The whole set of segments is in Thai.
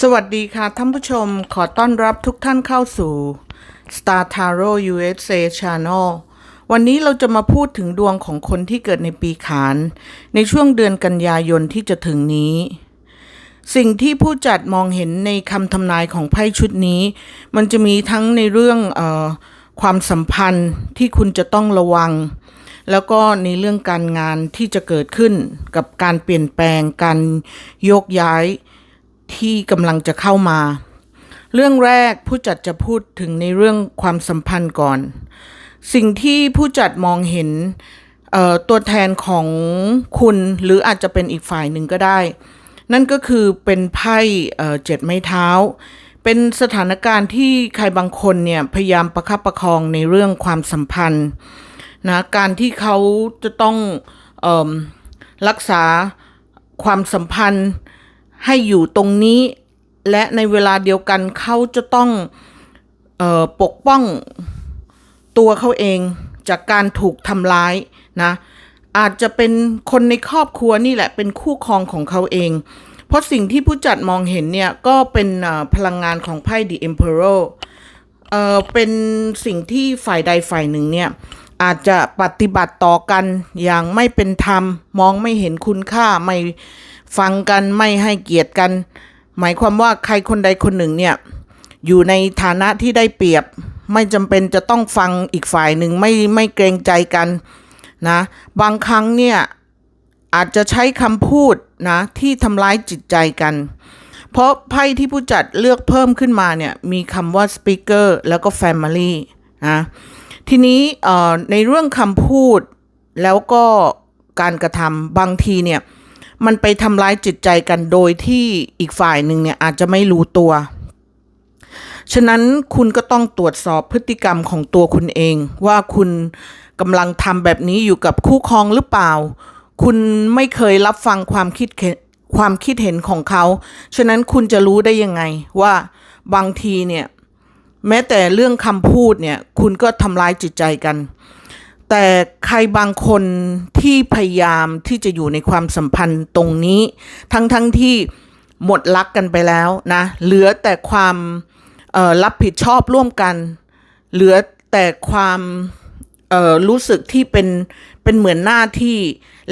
สวัสดีค่ะท่านผู้ชมขอต้อนรับทุกท่านเข้าสู่ Star Tarot USA Channel วันนี้เราจะมาพูดถึงดวงของคนที่เกิดในปีขาน ในช่วงเดือนกันยายนที่จะถึงนี้ สิ่งที่ผู้จัดมองเห็นในคำทำนายของไพ่ชุดนี้ มันจะมีทั้งในเรื่องเออความสัมพันธ์ที่คุณจะต้องระวัง แล้วก็ในเรื่องการงานที่จะเกิดขึ้นกับการเปลี่ยนแปลงการโยกย้าย ที่กำลังจะเข้ามา เรื่องแรกผู้จัดจะพูดถึงในเรื่องความสัมพันธ์ก่อน สิ่งที่ผู้จัดมองเห็นตัวแทนของคุณหรืออาจจะเป็นอีกฝ่ายหนึ่งก็ได้ นั่นก็คือเป็นไพ่เจ็ดไม้เท้า เป็นสถานการณ์ที่ใครบางคนเนี่ยพยายามประคับประคองในเรื่องความสัมพันธ์นะการที่เขาจะต้องเอรักษาความสัมพันธ์ ให้อยู่ตรงนี้ และในเวลาเดียวกันเขาจะต้องออปกป้องตัวเขาเองจากการถูกทำร้ายนะอาจจะเป็นคนในครอบครัวนี่แหละเป็นคู่ครองของเขาเอง เพราะสิ่งที่ผู้จัดมองเห็นเนี่ย ก็เป็นพลังงานของไพ่ The Emperor เอ่อเป็นสิ่งที่ฝ่ายใดฝ่ายหนึ่งเนี่ย อาจจะปฏิบัติต่อกันอย่างไม่เป็นธรรม มองไม่เห็นคุณค่าไม่ ฟังกันไม่ให้เกียรติกัน หมายความว่าใครคนใดคนหนึ่งเนี่ยอยู่ในฐานะที่ได้เปรียบ ไม่จำเป็นจะต้องฟังอีกฝ่ายหนึ่งไม่ไม่เกรงใจกันนะบางครั้งเนี่ยอาจจะใช้คำพูดนะที่ทำร้ายจิตใจกัน เพราะไพ่ที่ผู้จัดเลือกเพิ่มขึ้นมาเนี่ยมีคำว่า speaker แล้วก็ family นะทีนี้เอ่อในเรื่องคำพูดแล้วก็การกระทำบางทีเนี่ย มันไปทำร้ายจิตใจกันโดยที่อีกฝ่ายหนึ่งเนี่ยอาจจะไม่รู้ตัว ฉะนั้นคุณก็ต้องตรวจสอบพฤติกรรมของตัวคุณเอง ว่าคุณกำลังทำแบบนี้อยู่กับคู่ครองหรือเปล่า คุณไม่เคยรับฟังความคิดความคิดเห็นของเขา ฉะนั้นคุณจะรู้ได้ยังไงว่าบางทีเนี่ยแม้แต่เรื่องคำพูดเนี่ย คุณก็ทำร้ายจิตใจกัน แต่ใครบางคนที่พยายามที่จะอยู่ในความสัมพันธ์ตรงนี้ ทั้งทั้งที่หมดรักกันไปแล้วนะเหลือแต่ความรับผิดชอบร่วมกัน เหลือแต่ความรู้สึกที่เป็นเป็นเหมือนหน้าที่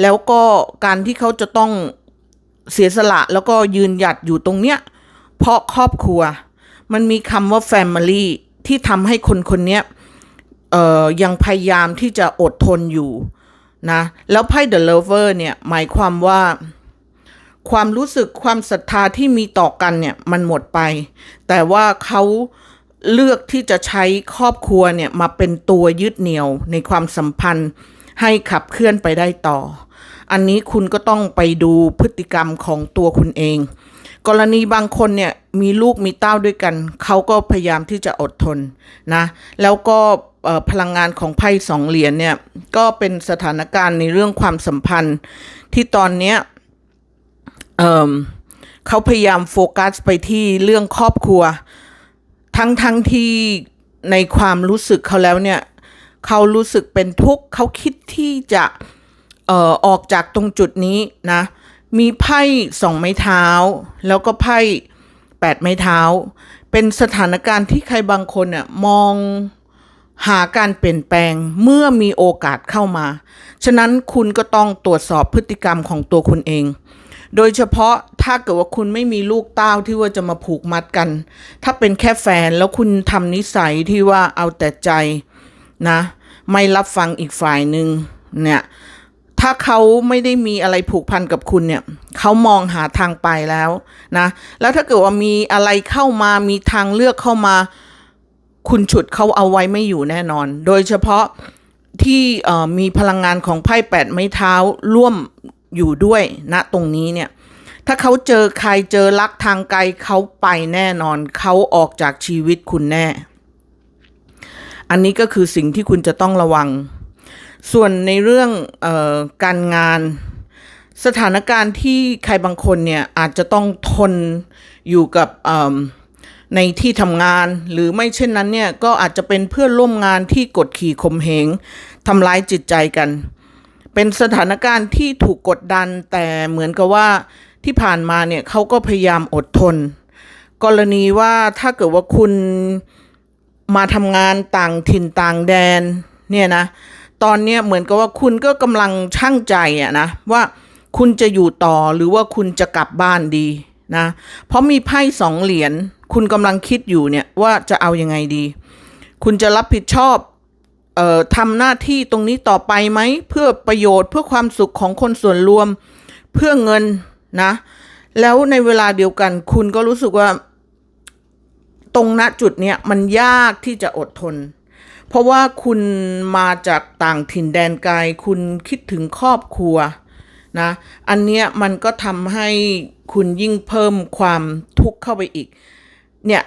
แล้วก็การที่เขาจะต้องเสียสละแล้วก็ยืนหยัดอยู่ตรงเนี้ยเพราะครอบครัว มันมีคำว่า family ที่ทำให้คนคนเนี้ย เอ่อยังพยายามที่จะอดทนอยู่นะแล้วไพ่ The Lover เนี่ยหมายความว่าความรู้สึกความศรัทธาที่มีต่อกันเนี่ยมันหมดไป แต่ว่าเขาเลือกที่จะใช้ครอบครัวเนี่ยมาเป็นตัวยึดเหนี่ยวในความสัมพันธ์ให้ขับเคลื่อนไปได้ต่อ อันนี้คุณก็ต้องไปดูพฤติกรรมของตัวคุณเอง กรณีบางคนเนี่ยมีลูกมีเต้าด้วยกัน เขาก็พยายามที่จะอดทนนะ แล้วก็เพลังงานของไพ่สองเหรียญเนี่ย ก็เป็นสถานการณ์ในเรื่องความสัมพันธ์ที่ตอนเนี้ยเเขาพยายามโฟกัสไปที่เรื่องครอบครัว ทั้งทั้งที่ในความรู้สึกเขาแล้วเนี่ย เขารู้สึกเป็นทุกข์เขาคิดที่จะเอ่อออกจากตรงจุดนี้นะ มีไพ่สองไม้เท้า แล้วก็ไพ่แปดไม้เท้า เป็นสถานการณ์ที่ใครบางคนเนี่ยมอง หาการเปลี่ยนแปลงเมื่อมีโอกาสเข้ามา ฉะนั้นคุณก็ต้องตรวจสอบพฤติกรรมของตัวคุณเอง โดยเฉพาะถ้าเกิดว่าคุณไม่มีลูกเต้าที่ว่าจะมาผูกมัดกัน ถ้าเป็นแค่แฟนแล้วคุณทำนิสัยที่ว่าเอาแต่ใจนะ ไม่รับฟังอีกฝ่ายหนึ่งเนี่ยถ้าเขาไม่ได้มีอะไรผูกพันกับคุณเนี่ยเขามองหาทางไปแล้วนะ แล้วถ้าเกิดว่ามีอะไรเข้ามามีทางเลือกเข้ามา คุณฉุดเขาเอาไว้ไม่อยู่แน่นอน โดยเฉพาะที่มีพลังงานของไพ่แปดไม้เท้าร่วมอยู่ด้วยณตรงนี้เนี่ย ถ้าเขาเจอใครเจอรักทางไกลเขาไปแน่นอน เขาออกจากชีวิตคุณแน่ อันนี้ก็คือสิ่งที่คุณจะต้องระวัง ส่วนในเรื่องออการงานสถานการณ์ที่ใครบางคนเนี่ยอาจจะต้องทนอยู่กับอ ในที่ทำงาน หรือไม่เช่นนั้นเนี่ยก็อาจจะเป็นเพื่อนร่วมงานที่กดขี่ข่มเหงทำร้ายจิตใจกัน เป็นสถานการณ์ที่ถูกกดดันแต่เหมือนกับว่าที่ผ่านมาเนี่ยเขาก็พยายามอดทน กรณีว่าถ้าเกิดว่าคุณมาทำงานต่างถิ่นต่างแดนเนี่ยนะตอนนี้เหมือนกับว่าคุณก็กำลังช่างใจอะนะว่าคุณจะอยู่ต่อหรือว่าคุณจะกลับบ้านดีนะเพราะมีไพ่สองเหรียญ คุณกำลังคิดอยู่เนี่ยว่าจะเอายังไงดี คุณจะรับผิดชอบเอ่อทำหน้าที่ตรงนี้ต่อไปไหม เพื่อประโยชน์เพื่อความสุขของคนส่วนรวม เพื่อเงินนะ แล้วในเวลาเดียวกัน คุณก็รู้สึกว่า ตรงณจุดเนี้ยมันยากที่จะอดทน เพราะว่าคุณมาจากต่างถิ่นแดนไกลคุณคิดถึงครอบครัวนะ อันเนี้ยมันก็ทำให้คุณยิ่งเพิ่มความทุกข์เข้าไปอีก เนี่ย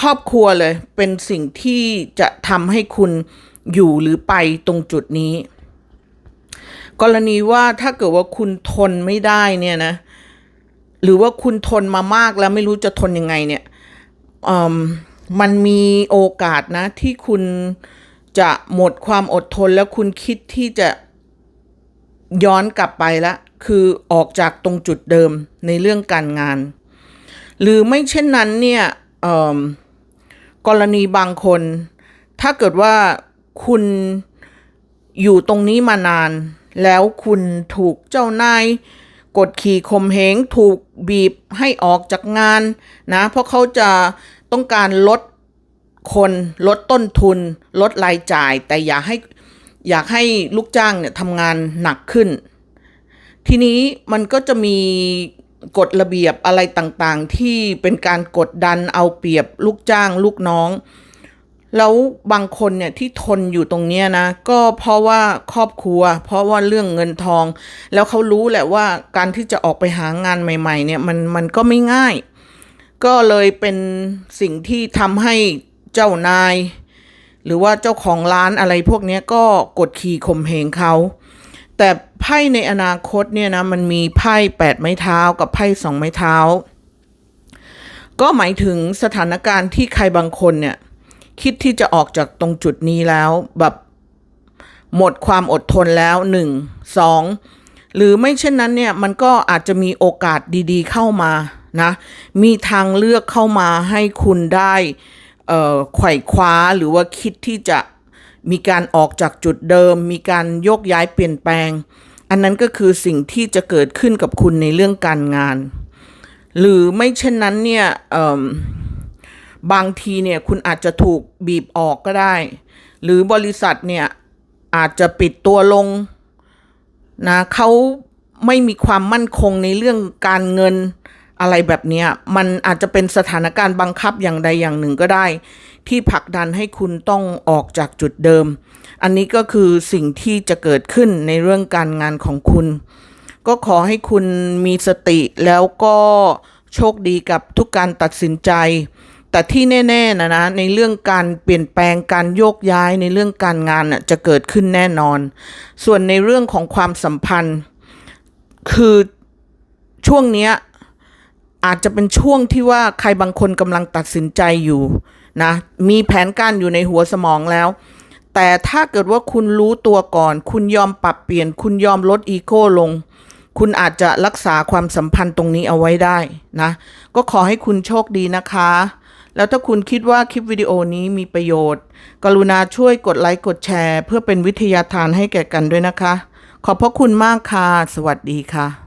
ครอบครัวเลยเป็นสิ่งที่จะทำให้คุณอยู่หรือไปตรงจุดนี้ กรณีว่าถ้าเกิดว่าคุณทนไม่ได้เนี่ยนะ หรือว่าคุณทนมามากแล้วไม่รู้จะทนยังไงเนี่ยอืมมันมีโอกาสนะ ที่คุณจะหมดความอดทนแล้วคุณคิดที่จะย้อนกลับไปละ คือออกจากตรงจุดเดิมในเรื่องการงาน หรือไม่เช่นนั้นเนี่ยกรณีบางคน ถ้าเกิดว่าคุณอยู่ตรงนี้มานาน แล้วคุณถูกเจ้านายกดขี่ข่มเหงถูกบีบให้ออกจากงานนะ เพราะเขาจะต้องการลดคนลดต้นทุน ลดรายจ่าย แต่อยากให้อยากให้ลูกจ้างเนี่ยทำงานหนักขึ้น ทีนี้มันก็จะมี กฎระเบียบอะไรต่างๆ ที่เป็นการกดดันเอาเปรียบลูกจ้างลูกน้อง แล้วบางคนเนี่ยที่ทนอยู่ตรงเนี้ยนะ ก็เพราะว่าครอบครัว เพราะว่าเรื่องเงินทอง แล้วเขารู้แหละว่าการที่จะออกไปหางานใหม่ ๆ เนี่ยมันมันก็ไม่ง่าย ก็เลยเป็นสิ่งที่ทำให้เจ้านาย หรือว่าเจ้าของร้านอะไรพวกนี้ก็กดขี่ข่มเหงเขา แต่ไพ่ในอนาคตเนี่ยนะมันมีไพ่แปดไม้เท้ากับไพ่สองไม้เท้า ก็หมายถึงสถานการณ์ที่ใครบางคนเนี่ยคิดที่จะออกจากตรงจุดนี้แล้วแบบหมดความอดทนแล้วหนึ่งสองหรือไม่เช่นนั้นเนี่ยมันก็อาจจะมีโอกาสดีๆเข้ามานะมีทางเลือกเข้ามาให้คุณได้ไขว่คว้าหรือว่าคิดที่จะ มีการออกจากจุดเดิม มีการโยกย้ายเปลี่ยนแปลง อันนั้นก็คือสิ่งที่จะเกิดขึ้นกับคุณในเรื่องการงาน หรือไม่เช่นนั้นเนี่ยบางทีเนี่ยคุณอาจจะถูกบีบออกก็ได้ หรือบริษัทเนี่ยอาจจะปิดตัวลงนะเขาไม่มีความมั่นคงในเรื่องการเงินอะไรแบบนี้มันอาจจะเป็นสถานการณ์บังคับอย่างใดอย่างหนึ่งก็ได้ ที่ผลักดันให้คุณต้องออกจากจุดเดิม อันนี้ก็คือสิ่งที่จะเกิดขึ้นในเรื่องการงานของคุณ ก็ขอให้คุณมีสติแล้วก็โชคดีกับทุกการตัดสินใจ แต่ที่แน่ๆนะนะในเรื่องการเปลี่ยนแปลงการโยกย้ายในเรื่องการงานน่ะจะเกิดขึ้นแน่นอน ส่วนในเรื่องของความสัมพันธ์ คือช่วงเนี้ยอาจจะเป็นช่วงที่ว่าใครบางคนกำลังตัดสินใจอยู่ นะมีแผนการอยู่ในหัวสมองแล้ว แต่ถ้าเกิดว่าคุณรู้ตัวก่อน คุณยอมปรับเปลี่ยน คุณยอมลดอีโก้ลง คุณอาจจะรักษาความสัมพันธ์ตรงนี้เอาไว้ได้นะ ก็ขอให้คุณโชคดีนะคะ แล้วถ้าคุณคิดว่าคลิปวิดีโอนี้มีประโยชน์ กรุณาช่วยกดไลค์กดแชร์ เพื่อเป็นวิทยาทานให้แก่กันด้วยนะคะ ขอบพระคุณมากค่ะ สวัสดีค่ะ